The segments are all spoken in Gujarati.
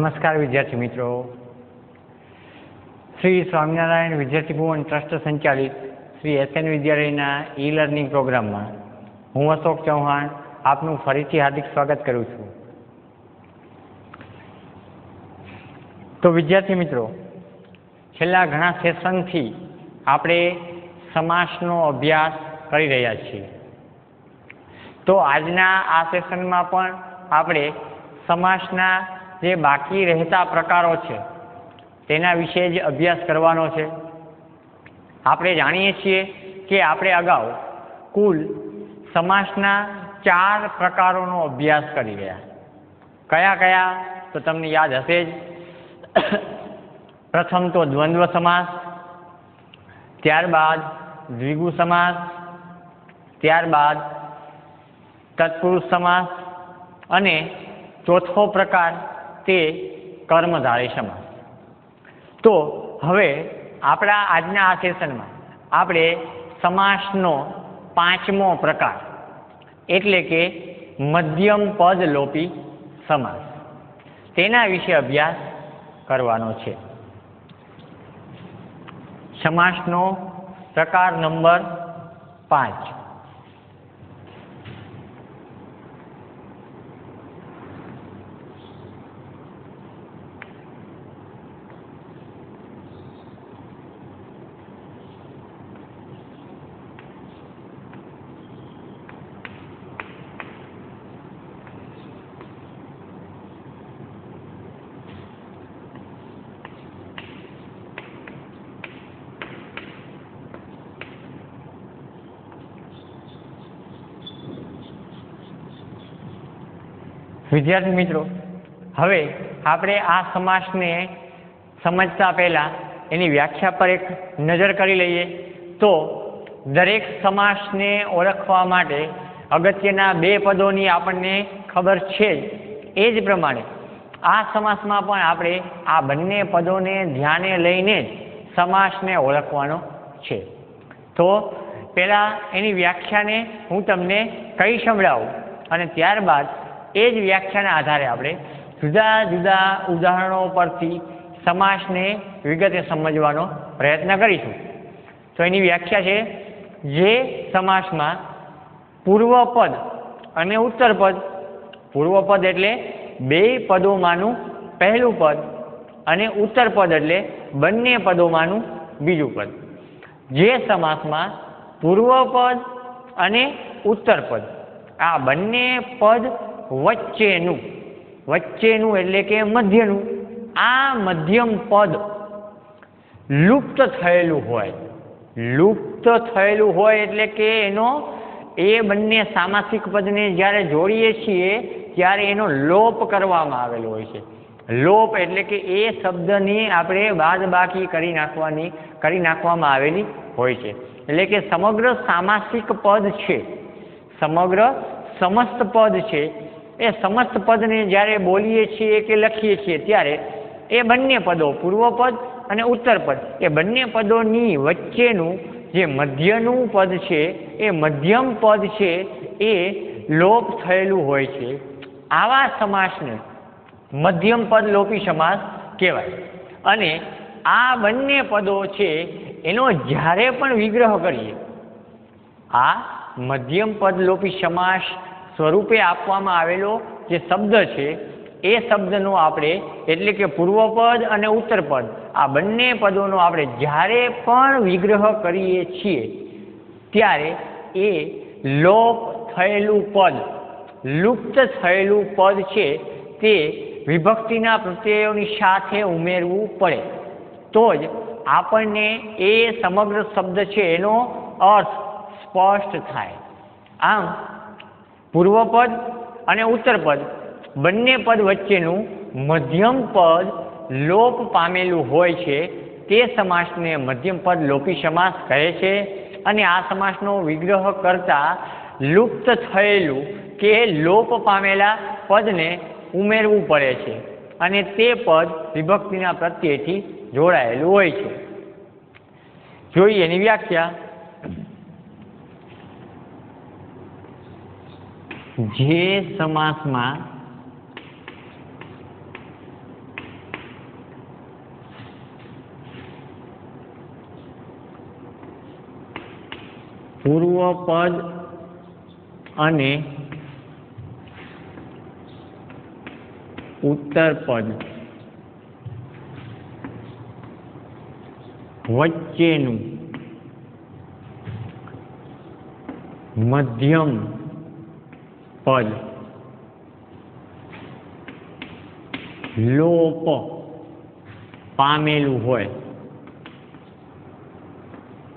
નમસ્કાર વિદ્યાર્થી મિત્રો. શ્રી સ્વામિનારાયણ વિદ્યાર્થી ભુવન ટ્રસ્ટ સંચાલિત શ્રી એસએન વિદ્યાલયના ઈ લર્નિંગ પ્રોગ્રામમાં હું અશોક ચૌહાણ આપનું ફરીથી હાર્દિક સ્વાગત કરું છું. તો વિદ્યાર્થી મિત્રો, છેલ્લા ઘણા સેશનથી આપણે સમાસનો અભ્યાસ કરી રહ્યા છીએ. તો આજના આ સેશનમાં પણ આપણે સમાસના જે બાકી રહેતા પ્રકારો છે, તેના વિશે જ અભ્યાસ કરવાનો છે. આપણે જાણીએ છીએ કે આપણે અગાઉ કુલ સમાસના ચાર પ્રકારોનો અભ્યાસ કરી રહ્યા. કયા કયા? તો તમને યાદ હશે જ. પ્રથમ તો દ્વંદ્વ સમાસ, ત્યારબાદ દ્વિગુ સમાસ, ત્યારબાદ તત્પુરુષ સમાસ અને ચોથો પ્રકાર તે કર્મધારય સમાસ તો હવે આપણા આજના આ સેશનમાં આપણે સમાસનો પાંચમો પ્રકાર, એટલે કે મધ્યમ પદ લોપી સમાસ, તેના વિશે અભ્યાસ કરવાનો છે. સમાસનો પ્રકાર નંબર પાંચ. વિદ્યાર્થી મિત્રો, હવે આપણે આ સમાસને સમજતા પહેલાં એની વ્યાખ્યા પર એક નજર કરી લઈએ. તો દરેક સમાસને ઓળખવા માટે અગત્યના બે પદોની આપણને ખબર છે એ જ પ્રમાણે આ સમાસમાં પણ આપણે આ બંને પદોને ધ્યાને લઈને જ સમાસને ઓળખવાનો છે. તો પહેલાં એની વ્યાખ્યાને હું તમને કહી સંભળાવું અને ત્યારબાદ એ જ વ્યાખ્યાના આધારે આપણે જુદા જુદા ઉદાહરણો પરથી સમાસને વિગતે સમજવાનો પ્રયત્ન કરીશું. તો એની વ્યાખ્યા છે, જે સમાસમાં પૂર્વપદ અને ઉત્તરપદ, પૂર્વપદ એટલે બે પદોમાંનું પહેલું પદ અને ઉત્તરપદ એટલે બંને પદોમાંનું બીજું પદ. જે સમાસમાં પૂર્વપદ અને ઉત્તરપદ, આ બંને પદ વચ્ચેનું વચ્ચેનું એટલે કે મધ્યનું, આ મધ્યમ પદ લુપ્ત થયેલું હોય. લુપ્ત થયેલું હોય એટલે કે એનો, એ બંને સામાસિક પદને જ્યારે જોડીએ છીએ, ત્યારે એનો લોપ કરવામાં આવેલો હોય છે. લોપ એટલે કે એ શબ્દની આપણે બાદ બાકી કરી નાખવાની, કરી નાખવામાં આવેલી હોય છે. એટલે કે સમગ્ર સામાસિક પદ છે. સમગ્ર સમસ્ત પદ છે. એ સમસ્ત પદને જ્યારે બોલીએ છીએ કે લખીએ છીએ ત્યારે એ બંને પદો પૂર્વપદ અને ઉત્તરપદ એ બંને પદોની વચ્ચેનું જે મધ્યનું પદ છે, એ મધ્યમ પદ છે, એ લોપ થયેલું હોય છે. આવા સમાસને મધ્યમ પદ લોપી સમાસ કહેવાય. અને આ બંને પદો છે, એનો જ્યારે પણ વિગ્રહ કરીએ, આ મધ્યમ પદ લોપી સમાસ સ્વરૂપે આપવામાં આવેલો જે શબ્દ છે, એ શબ્દનો આપણે એટલે કે પૂર્વપદ અને ઉત્તરપદ, આ બંને પદોનો આપણે જ્યારે પણ વિગ્રહ કરીએ છીએ, ત્યારે એ લોપ થયેલું પદ, લુપ્ત થયેલું પદ છે, તે વિભક્તિના પ્રત્યયોની સાથે ઉમેરવું પડે. તો જ આપણને એ સમગ્ર શબ્દ છે, એનો અર્થ સ્પષ્ટ થાય. આમ પૂર્વપદ અને ઉત્તરપદ બંને પદ વચ્ચેનું મધ્યમ પદ લોપ પામેલું હોય છે, તે સમાસને મધ્યમ પદ લોપી સમાસ કહે છે અને આ સમાસનો વિગ્રહ કરતા લુપ્ત થયેલું કે લોપ પામેલા પદને ઉમેરવું પડે છે અને તે પદ વિભક્તિના પ્રત્યેથી જોડાયેલું હોય છે. જોઈએ એની વ્યાખ્યા. જે સમાસમાં પૂર્વ પદ અને ઉત્તર પદ વચ્ચેનું મધ્યમ પદ લોપ પામેલું હોય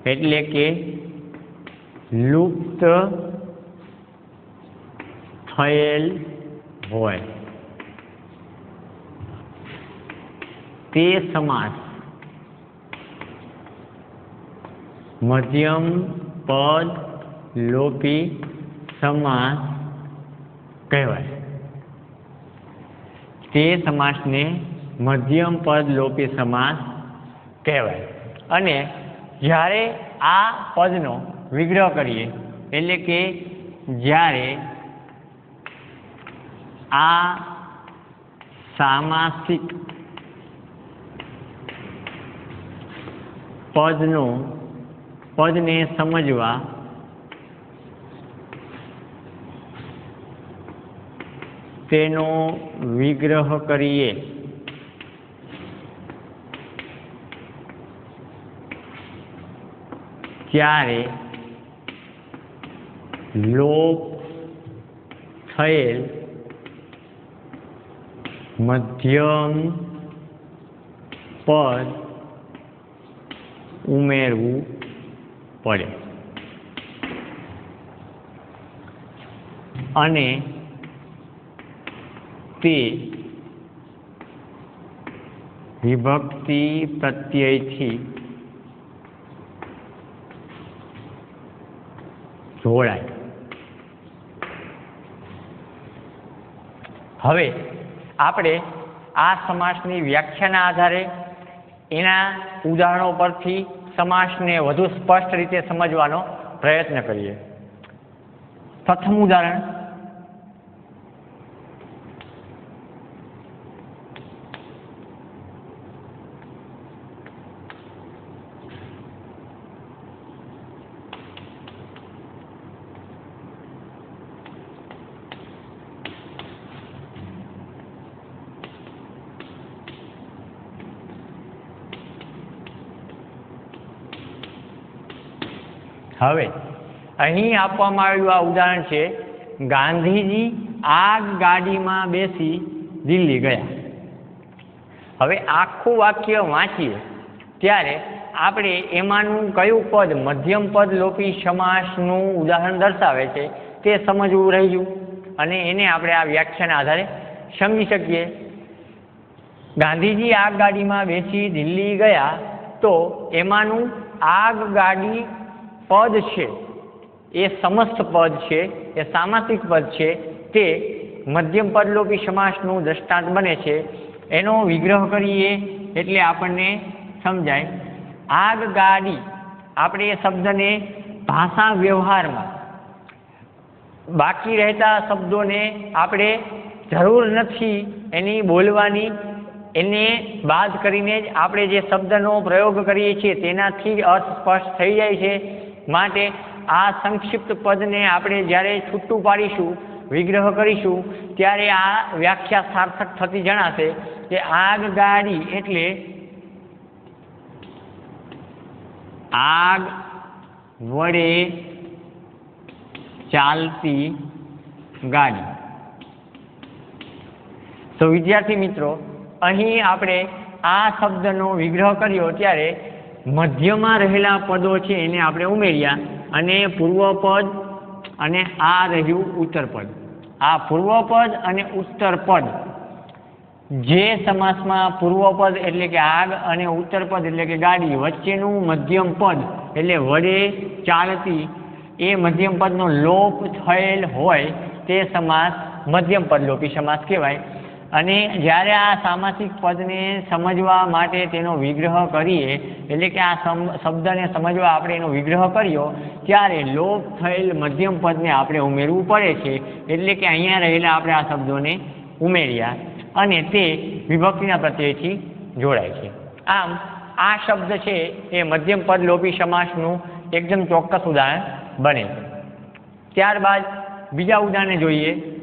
એટલે કે લુપ્ત થયેલ હોય તે સમાસ મધ્યમ પદ લોપી સમાસ કહેવાય. તે સમાસને મધ્યમ પદ લોપી સમાસ કહેવાય. અને જ્યારે આ પદનો વિગ્રહ કરીએ, એટલે કે જ્યારે આ સામાસિક પદનો, પદને સમજવા તેનો વિગ્રહ કરીએ. ત્યારે લોપ થયેલ મધ્યમ પદ ઉમેરવું પડે. અને તે વિભક્તિ પ્રત્યયથી જોડાય હવે આપણે આ સમાસની વ્યાખ્યાના આધારે એના ઉદાહરણો પરથી સમાસને વધુ સ્પષ્ટ રીતે સમજવાનો પ્રયત્ન કરીએ. પ્રથમ ઉદાહરણ હવે અહીં આપવામાં આવ્યું આ ઉદાહરણ છે, ગાંધીજી આગ ગાડીમાં બેસી દિલ્હી ગયા. હવે આખું વાક્ય વાંચીએ. ત્યારે આપણે એમાંનું કયું પદ, મધ્યમ પદ લોપી સમાસનું ઉદાહરણ દર્શાવે છે તે સમજવું રહ્યું. અને એને આપણે આ વ્યાખ્યાના આધારે સમજી શકીએ. ગાંધીજી આગ ગાડીમાં બેસી દિલ્હી ગયા તો એમાંનું આગ ગાડી પદ છે. એ સમસ્ત પદ છે, એ સામાસિક પદ છે. તે મધ્યમ પદલોપી સમાસનું દ્રષ્ટાંત બને છે. એનો વિગ્રહ કરીએ એટલે આપણને સમજાય. આગ ગાડી, આપણે એ શબ્દને ભાષા વ્યવહારમાં. બાકી રહેતા શબ્દોને આપણે જરૂર નથી એની બોલવાની. એને બાદ કરીને જ આપણે જે શબ્દનો પ્રયોગ કરીએ છીએ, તેનાથી અર્થ સ્પષ્ટ થઈ જાય છે. માટે આ સંક્ષિપ્ત પદને આપણે જ્યારે છૂટું પાડીશું, વિગ્રહ કરીશું, ત્યારે આ વ્યાખ્યા સાર્થક થતી જણાશે કે આગ ગાડી એટલે આગ વડે ચાલતી ગાડી. તો વિદ્યાર્થી મિત્રો, અહીં આપણે આ શબ્દનો વિગ્રહ કર્યો ત્યારે મધ્યમાં રહેલા પદો છે એને આપણે ઉમેર્યા અને પૂર્વપદ અને આ રહ્યું ઉત્તરપદ. આ પૂર્વપદ અને ઉત્તરપદ. જે સમાસમાં પૂર્વપદ એટલે કે આગ અને ઉત્તરપદ એટલે કે ગાડી વચ્ચેનું મધ્યમ પદ એટલે વડે ચાલતી એ મધ્યમ પદનો લોપ થયેલ હોય તે સમાસ મધ્યમ પદ લોપી સમાસ કહેવાય. અને જ્યારે આ સામાસિક પદને સમજવા માટે તેનો વિગ્રહ કરીએ, એટલે કે આ શબ્દને સમજવા આપણે એનો વિગ્રહ કર્યો, ત્યારે લોપ થયેલ મધ્યમ પદને આપણે ઉમેરવું પડે છે. એટલે કે અહીંયા રહેલા આપણે આ શબ્દોને ઉમેર્યા અને તે વિભક્તિના પ્રત્યયથી જોડાય છે. આમ, આ શબ્દ છે એ મધ્યમ પદ લોપી સમાસનું એકદમ ચોક્કસ ઉદાહરણ બને છે. ત્યારબાદ બીજા ઉદાહરણને જોઈએ.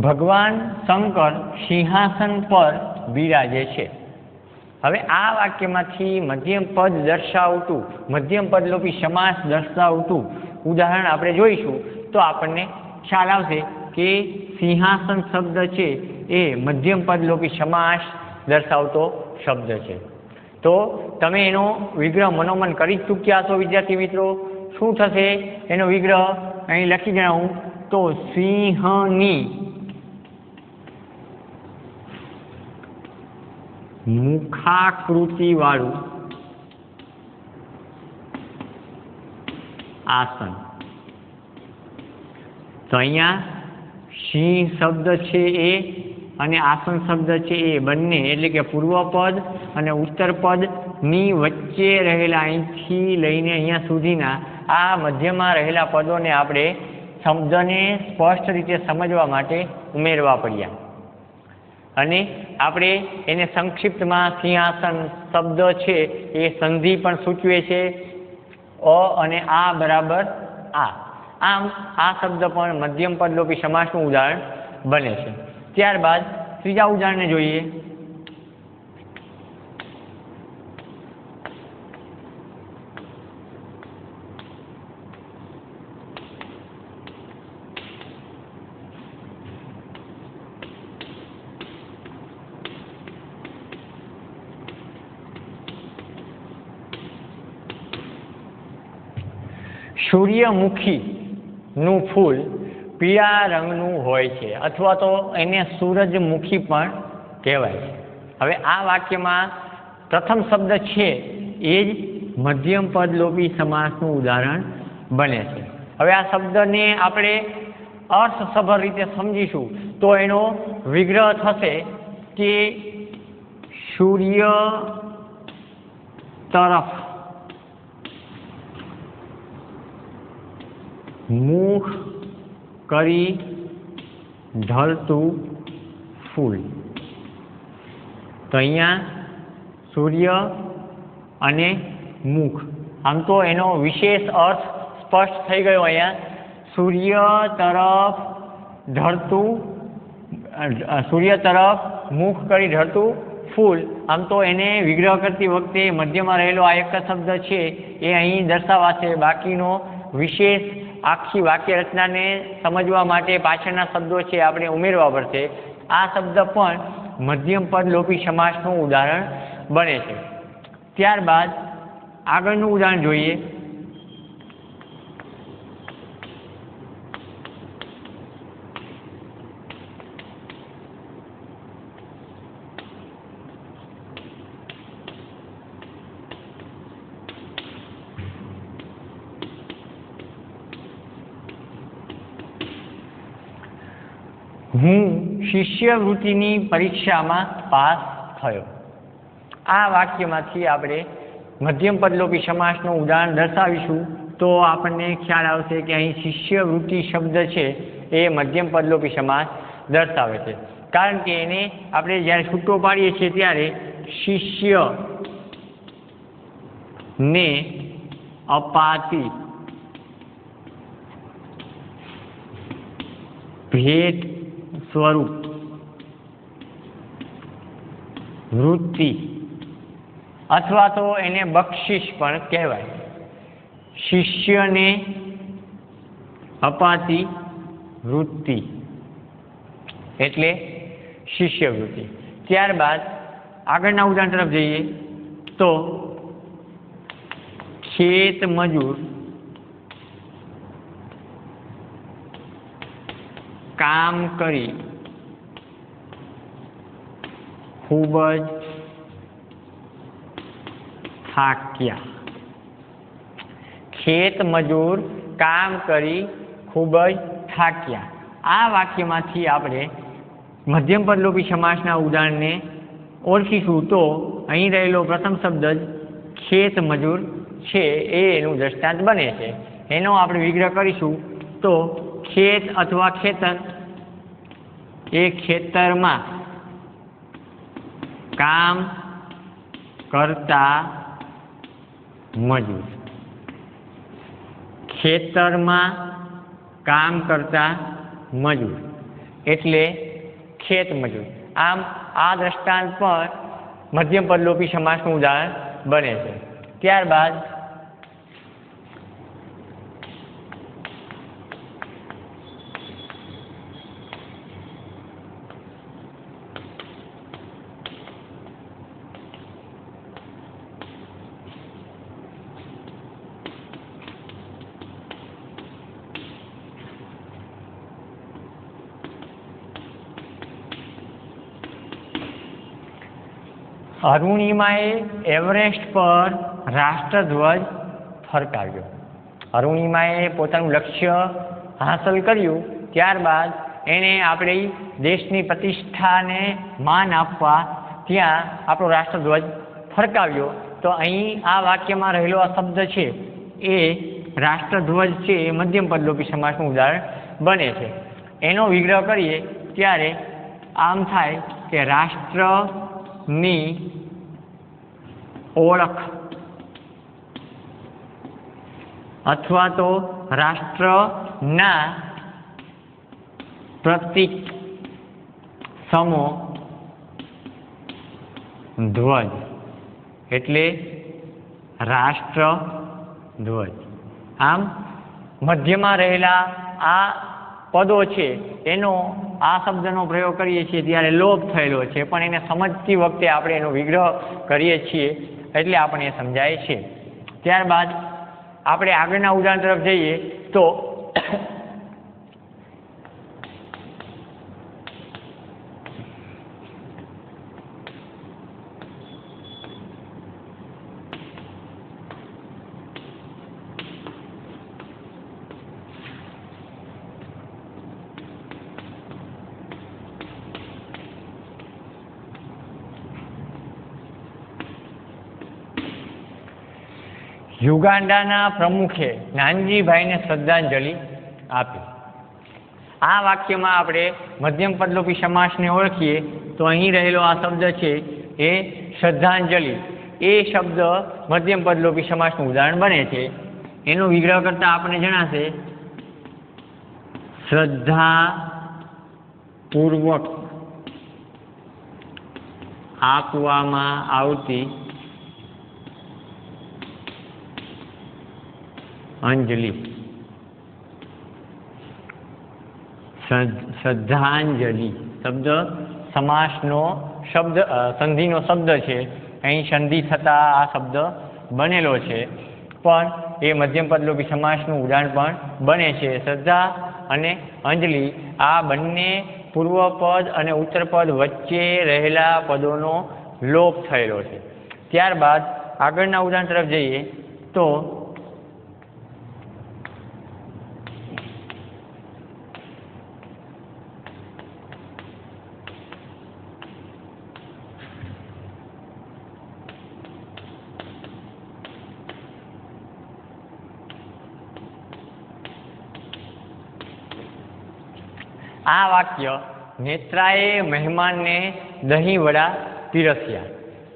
ભગવાન શંકર સિંહાસન પર બિરાજે છે. હવે આ વાક્યમાંથી મધ્યમ પદ દર્શાવતું, મધ્યમ પદ લોપી સમાસ દર્શાવતું ઉદાહરણ આપણે જોઈશું, તો આપણને ખ્યાલ આવશે કે સિંહાસન શબ્દ છે એ મધ્યમ પદ લોપી સમાસ દર્શાવતો શબ્દ છે. તો તમે એનો વિગ્રહ મનોમન કરી ચૂક્યા છો, વિદ્યાર્થી મિત્રો. શું થશે? એનો વિગ્રહ અહીં લખી જણાવું. તો સિંહની મુખાકૃતિ વાળું આસન. તો અહીંયા સિંહ શબ્દ છે એ અને આસન શબ્દ છે એ બંને, એટલે કે પૂર્વપદ અને ઉત્તરપદની વચ્ચે રહેલા અહીંથી લઈને અહીંયા સુધીના આ મધ્યમાં રહેલા પદોને આપણે શબ્દને સ્પષ્ટ રીતે સમજવા માટે ઉમેરવા પડ્યા. અને આપણે એને સંક્ષિપ્તમાં સિંહાસન શબ્દ છે, એ સંધિ પણ સૂચવે છે, અ અને આ બરાબર આ. આમ, આ શબ્દ પણ મધ્યમ પદલોપી સમાસનું ઉદાહરણ બને છે. ત્યારબાદ ત્રીજા ઉદાહરણને જોઈએ. સૂર્યમુખીનું ફૂલ પીળા રંગનું હોય છે. અથવા તો એને સૂરજમુખી પણ કહેવાય છે. હવે આ વાક્યમાં પ્રથમ શબ્દ છે એ જ મધ્યમ પદ લોપી સમાસનું ઉદાહરણ બને છે. હવે આ શબ્દને આપણે અર્થસભર રીતે સમજીશું તો એનો વિગ્રહ થશે કે સૂર્ય તરફ મુખ કરી ઢળતું ફૂલ. તો અહીંયા સૂર્ય અને મુખ. આમ તો એનો વિશેષ અર્થ સ્પષ્ટ થઈ ગયો અહીંયા. સૂર્ય તરફ ઢળતું સૂર્ય તરફ મુખ કરી ઢળતું ફૂલ. આમ તો એને વિગ્રહ કરતી વખતે મધ્યમાં રહેલો આ એક શબ્દ છે, એ અહીં દર્શાવાશે. બાકીનો વિશેષ આખી વાક્ય રચનાને સમજવા માટે પાછળના શબ્દો છે, આપણે ઉમેરવા પડશે. આ શબ્દ પણ મધ્યમ પદ લોપી સમાસનું ઉદાહરણ બને છે. ત્યારબાદ આગળનું ઉદાહરણ જોઈએ. હું શિષ્યવૃત્તિની પરીક્ષામાં પાસ થયો. આ વાક્યમાંથી આપણે મધ્યમ પદલોપી સમાસનું ઉદાહરણ દર્શાવીશું. તો આપણને ખ્યાલ આવશે કે અહીં શિષ્યવૃત્તિ શબ્દ છે એ મધ્યમ પદલોપી સમાસ દર્શાવે છે. કારણ કે એને આપણે જ્યારે છૂટો પાડીએ છીએ ત્યારે શિષ્ય ને અપાતી ભેટ સ્વરૂપ. વૃત્તિ અથવા તો એને બક્ષિસ પણ કહેવાય. શિષ્યને અપાતી વૃત્તિ એટલે શિષ્યવૃત્તિ. ત્યારબાદ આગળના ઉદાહરણ તરફ જઈએ તો ખેત મજૂર કામ કરી. ખૂબ જ થાક્યા. ખેત મજૂર કામ કરી ખૂબ જ થાક્યા. આ વાક્યમાંથી આપણે મધ્યમ પદલોપી સમાસના ઉદાહરણને ઓળખીશું તો અહીં રહેલો પ્રથમ શબ્દ જ ખેત મજૂર છે, એ એનું દ્રષ્ટાંત બને છે. એનો આપણે વિગ્રહ કરીશું તો ખેત અથવા ખેતર એ ખેતરમાં કામ કરતા મજૂર. ખેતરમાં કામ કરતા મજૂર. એટલે ખેત મજૂર. આમ આ દ્રષ્ટાંત પર મધ્યમ પદલોપી સમાસનું ઉદાહરણ બને છે. ત્યારબાદ અરુણિમાએ એવરેસ્ટ પર રાષ્ટ્રધ્વજ ફરકાવ્યો. અરુણિમાએ પોતાનું લક્ષ્ય હાંસલ કર્યું, ત્યારબાદ એણે આપણી દેશની પ્રતિષ્ઠાને માન આપવા ત્યાં આપણો રાષ્ટ્રધ્વજ ફરકાવ્યો. તો અહીં આ વાક્યમાં રહેલો આ શબ્દ છે, એ રાષ્ટ્રધ્વજ છે, એ મધ્યમ પદલોપી સમાસનું ઉદાહરણ બને છે. એનો વિગ્રહ કરીએ, ત્યારે આમ થાય કે રાષ્ટ્રની ઓળખ અથવા તો રાષ્ટ્રના પ્રતિક સમો ધ્વજ એટલે રાષ્ટ્ર ધ્વજ. આમ મધ્યમાં રહેલા આ પદો છે એનો આ શબ્દનો પ્રયોગ કરીએ છીએ ત્યારે લોપ થયેલો છે. પણ એને સમજતી વખતે આપણે એનો વિગ્રહ કરીએ છીએ એટલે આપણને એ સમજાય છે. ત્યારબાદ આપણે આગળના ઉદાહરણ તરફ જઈએ તો યુગાન્ડાના પ્રમુખે નાનજીભાઈને શ્રદ્ધાંજલિ આપી. આ વાક્યમાં આપણે મધ્યમ પદલોપી સમાસને ઓળખીએ તો અહીં રહેલો આ શબ્દ છે એ શ્રદ્ધાંજલિ. એ શબ્દ મધ્યમ પદલોપી સમાસનું ઉદાહરણ બને છે. એનો વિગ્રહ કરતાં આપણને જણાશે શ્રદ્ધા પૂર્વક આપવામાં આવતી અંજલિ. શ્રદ્ધાંજલિ. શબ્દ સમાસનો શબ્દ સંધિનો શબ્દ છે. અહીં સંધિ થતા આ શબ્દ બનેલો છે. પણ એ મધ્યમપદ પદલોપી સમાસનું ઉદાહરણ પણ બને છે. શ્રદ્ધા અને અંજલિ આ બંને પૂર્વપદ અને ઉત્તરપદ વચ્ચે રહેલા પદોનો લોપ થયેલો છે. ત્યારબાદ આગળના ઉદાહરણ તરફ જઈએ તો આ વાક્ય નેત્રાએ મહેમાનને દહીં વડા પીરસ્યા.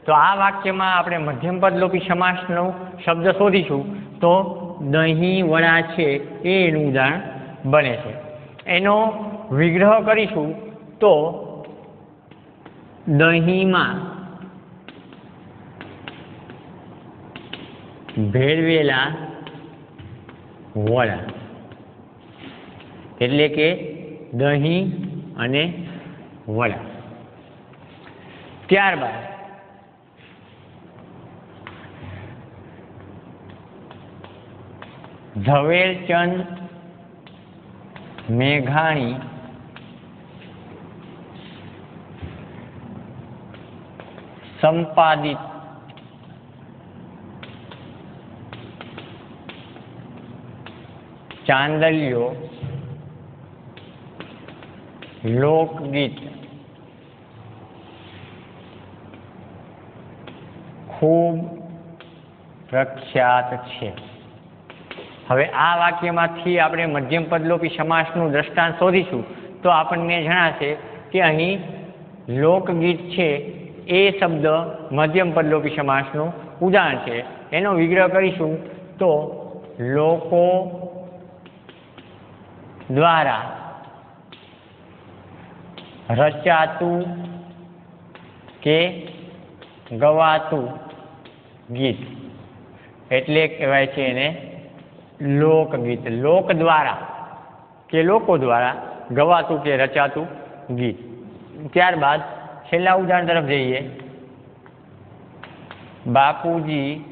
તો આ વાક્યમાં આપણે મધ્યમ પદલોપી સમાસનો શબ્દ શોધીશું. તો દહીં વડા છે એ એનું ઉદાહરણ બને છે. એનો વિગ્રહ કરીશું તો દહીંમાં ભેળવેલા વડા. એટલે કે દહીં અને વડા. ત્યારબાદ ઝવેરચંદ મેઘાણી સંપાદિત ચાંદલિયો લોકગીત. ખૂબ પ્રખ્યાત છે. હવે આ વાક્યમાંથી આપણે મધ્યમ પદલોપી સમાસનું દ્રષ્ટાંત શોધીશું. તો આપણને જણાશે કે અહીં લોકગીત છે, એ શબ્દ મધ્યમ પદલોપી સમાસનું ઉદાહરણ છે. એનો વિગ્રહ કરીશું તો લોકો દ્વારા રચાતું કે ગવાતું ગીત. એટલે કહેવાય છે એને લોકગીત. લોક દ્વારા કે લોકો દ્વારા ગવાતું કે રચાતું ગીત. ત્યારબાદ છેલ્લા ઉદાહરણ તરફ જઈએ. બાપુજી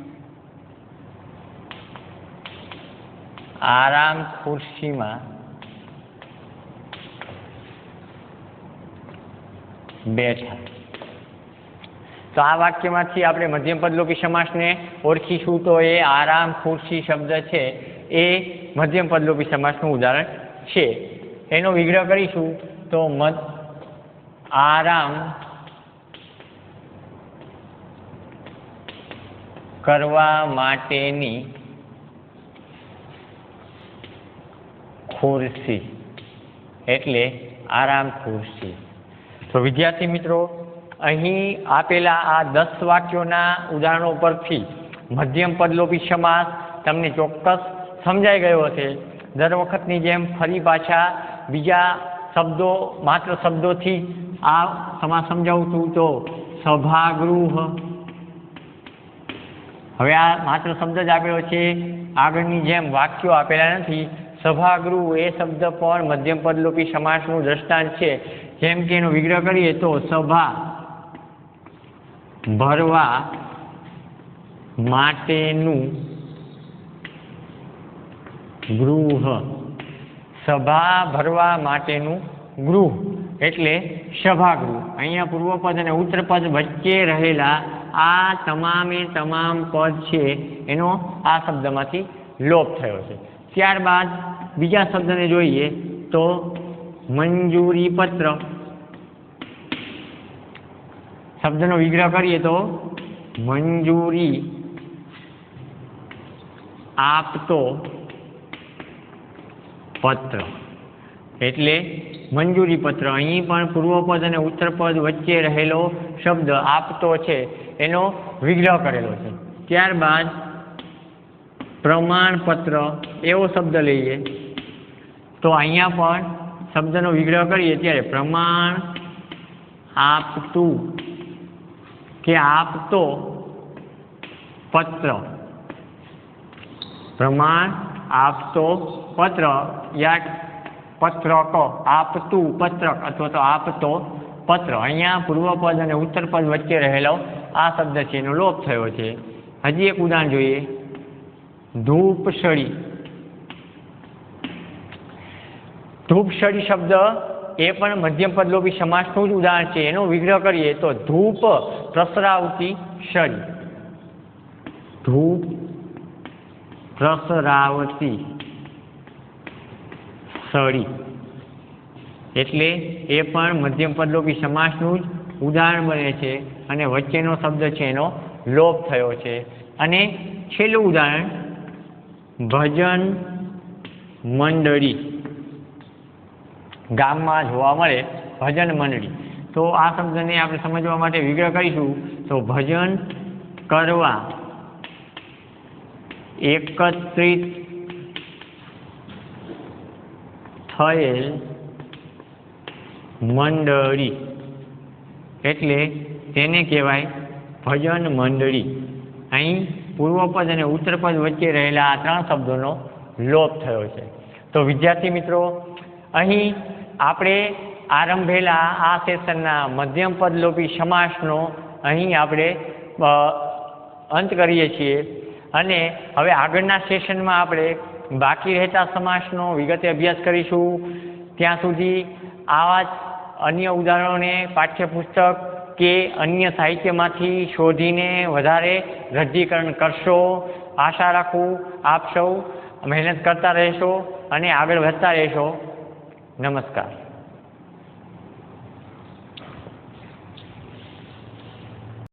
આરામ ખુરશીમાં બેઠા તો આ વાક્યમાંથી આપણે મધ્યમ પદલોપી સમાસને ઓળખીશું તો એ આરામ ખુરશી શબ્દ છે. એ મધ્યમ પદલોપી સમાસનું ઉદાહરણ છે. એનો વિગ્રહ કરીશું. તો મધ, આરામ કરવા માટેની ખુરશી. એટલે આરામ ખુરશી. તો વિદ્યાર્થી મિત્રો, અહીં આપેલા આ દસ વાક્યોના ઉદાહરણો પરથી મધ્યમ પદલોપી સમાસ તમને ચોક્કસ સમજાઈ ગયો હશે. દર વખતની જેમ ફરી પાછા બીજા શબ્દો, માત્ર શબ્દોથી આ સમાસ સમજાવું છું તો સભાગૃહ. હવે આ માત્ર શબ્દ જ આપેલો છે. આગળની જેમ વાક્યો આપેલા નથી. સભાગૃહ એ શબ્દ પણ મધ્યમ પદલોપી સમાસનું દ્રષ્ટાંત છે. જેમ કે એનો વિગ્રહ કરીએ તો સભા ભરવા માટેનું ગૃહ. સભા ભરવા માટેનું ગૃહ એટલે સભાગૃહ. અહીંયા પૂર્વપદ અને ઉત્તરપદ વચ્ચે રહેલા આ તમામે તમામ પદ છે એનો આ શબ્દમાંથી લોપ થયો છે. ત્યારબાદ બીજા શબ્દને જોઈએ તો મંજૂરી પત્ર. શબ્દનો વિગ્રહ કરીએ તો મંજૂરી આપતો પત્ર. એટલે મંજૂરી પત્ર. અહીં પણ પૂર્વપદ અને ઉત્તરપદ વચ્ચે રહેલો શબ્દ આપતો છે. એનો વિગ્રહ કરેલો છે. ત્યારબાદ પ્રમાણપત્ર એવો શબ્દ લઈએ. તો અહીંયા પણ શબ્દનો વિગ્રહ કરીએ ત્યારે પ્રમાણ આપતું કે આપતો પત્ર. પ્રમાણ આપતો પત્ર યા પત્રક, આપતું પત્રક અથવા તો આપતો પત્ર. અહીંયા પૂર્વપદ અને ઉત્તરપદ વચ્ચે રહેલો આ શબ્દ છે, એનો લોપ થયો છે. હજી એક ઉદાહરણ જોઈએ. ધૂપસળી ધૂપસળી શબ્દ એ પણ મધ્યમ પદલોપી સમાસનું જ ઉદાહરણ છે. એનો વિગ્રહ કરીએ તો ધૂપ પ્રસરાવતી સળી ધૂપ પ્રસરાવતી સળી એટલે એ પણ મધ્યમ પદલોપી સમાસનું જ ઉદાહરણ બને છે અને વચ્ચેનો શબ્દ છે એનો લોપ થયો છે. અને છેલ્લું ઉદાહરણ ભજન મંડળી ગામમાં જોવા મળે ભજન મંડળી. તો આ શબ્દને આપણે સમજવા માટે વિગ્રહ કરીશું. તો ભજન કરવા એકત્રિત થયેલ મંડળી. એટલે તેને કહેવાય ભજન મંડળી. અહીં પૂર્વપદ અને ઉત્તરપદ વચ્ચે રહેલા આ ત્રણ શબ્દોનો લોપ થયો છે. તો વિદ્યાર્થી મિત્રો, અહીં આપણે આરંભેલા આ સેશનના મધ્યમ પદલોપી સમાસનો અહીં આપણે અંત કરીએ છીએ. અને હવે આગળના સેશનમાં આપણે બાકી રહેતા સમાસનો વિગતે અભ્યાસ કરીશું. ત્યાં સુધી આવા જ અન્ય ઉદાહરણોને, પાઠ્યપુસ્તક કે અન્ય સાહિત્યમાંથી શોધીને વધારે રજ્જીકરણ કરશો, આશા રાખું આપ સૌ મહેનત કરતા રહેશો અને આગળ વધતા રહેશો. નમસ્કાર.